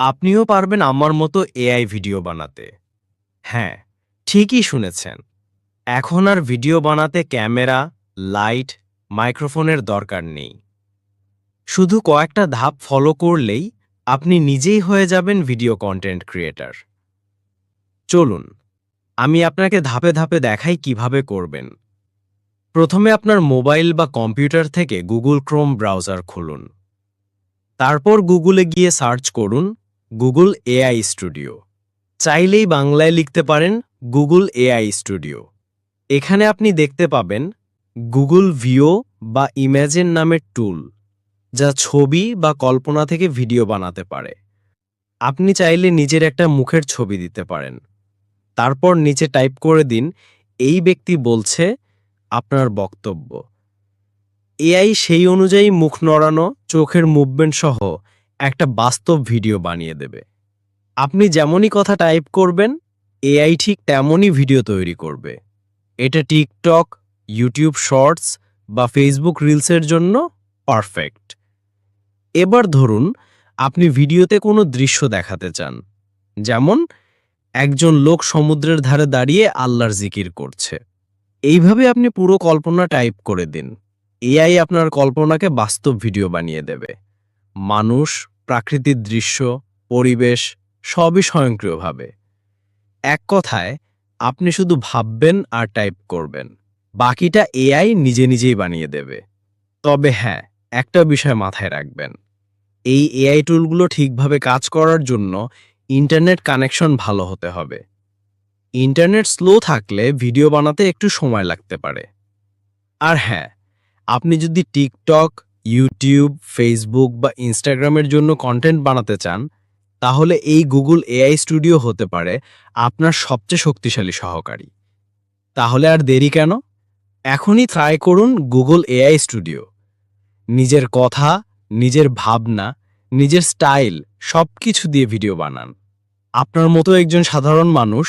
আপনিও পারবেন আমার মতো এআই ভিডিও বানাতে। হ্যাঁ ঠিকই শুনেছেন। এখন আর ভিডিও বানাতে ক্যামেরা, লাইট, মাইক্রোফোনের দরকার নেই। শুধু কয়েকটা ধাপ ফলো করলেই আপনি নিজেই হয়ে যাবেন ভিডিও কন্টেন্ট ক্রিয়েটর। চলুন, আমি আপনাকে ধাপে ধাপে দেখাই কীভাবে করবেন। প্রথমে আপনার মোবাইল বা কম্পিউটার থেকে গুগল ক্রোম ব্রাউজার খুলুন। তারপর গুগলে গিয়ে সার্চ করুন গুগল এআই স্টুডিও। চাইলেই বাংলায় লিখতে পারেন গুগল এআই স্টুডিও। এখানে আপনি দেখতে পাবেন গুগল ভিও বা ইমেজিন নামের টুল, যা ছবি বা কল্পনা থেকে ভিডিও বানাতে পারে। আপনি চাইলে নিজের একটা মুখের ছবি দিতে পারেন। তারপর নিচে টাইপ করে দিন, এই ব্যক্তি বলছে আপনার বক্তব্য। এআই সেই অনুযায়ী মুখ নড়ানো, চোখের মুভমেন্ট সহ একটা বাস্তব ভিডিও বানিয়ে দেবে। আপনি যেমনই কথা টাইপ করবেন, এআই ঠিক তেমনই ভিডিও তৈরি করবে। এটা টিকটক, ইউটিউব শর্টস বা ফেসবুক রিলসের জন্য পারফেক্ট। এবার ধরুন, আপনি ভিডিওতে কোনো দৃশ্য দেখাতে চান। যেমন, একজন লোক সমুদ্রের ধারে দাঁড়িয়ে আল্লাহর জিকির করছে। এইভাবে আপনি পুরো কল্পনা টাইপ করে দিন। এআই আপনার কল্পনাকে বাস্তব ভিডিও বানিয়ে দেবে। মানুষ প্রাকৃতিক দৃশ্য, পরিবেশ সবই স্বয়ংক্রিয়ভাবে। এক কথায়, আপনি শুধু ভাববেন আর টাইপ করবেন। বাকিটা এআই নিজে নিজেই বানিয়ে দেবে। তবে হ্যাঁ একটা বিষয় মাথায় রাখবেন। এই এআই টুলগুলো ঠিকভাবে কাজ করার জন্য ইন্টারনেট কানেকশন ভালো হতে হবে। ইন্টারনেট স্লো থাকলে ভিডিও বানাতে একটু সময় লাগতে পারে। আর হ্যাঁ আপনি যদি টিকটক ইউটিউব ফেসবুক বা ইনস্টাগ্রামের জন্য কন্টেন্ট বানাতে চান, তাহলে এই গুগল এআই স্টুডিও হতে পারে আপনার সবচেয়ে শক্তিশালী সহকারী। তাহলে আর দেরি কেন? এখনই ট্রাই করুন গুগল এআই স্টুডিও নিজের কথা, নিজের ভাবনা, নিজের স্টাইল সব কিছু দিয়ে ভিডিও বানান। আপনার মতো একজন সাধারণ মানুষ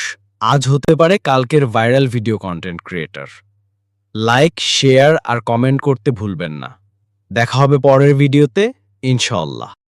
আজ হতে পারে কালকের viral video content creator like share আর কমেন্ট করতে ভুলবেন না। দেখা হবে পরের ভিডিওতে ইনশাল্লাহ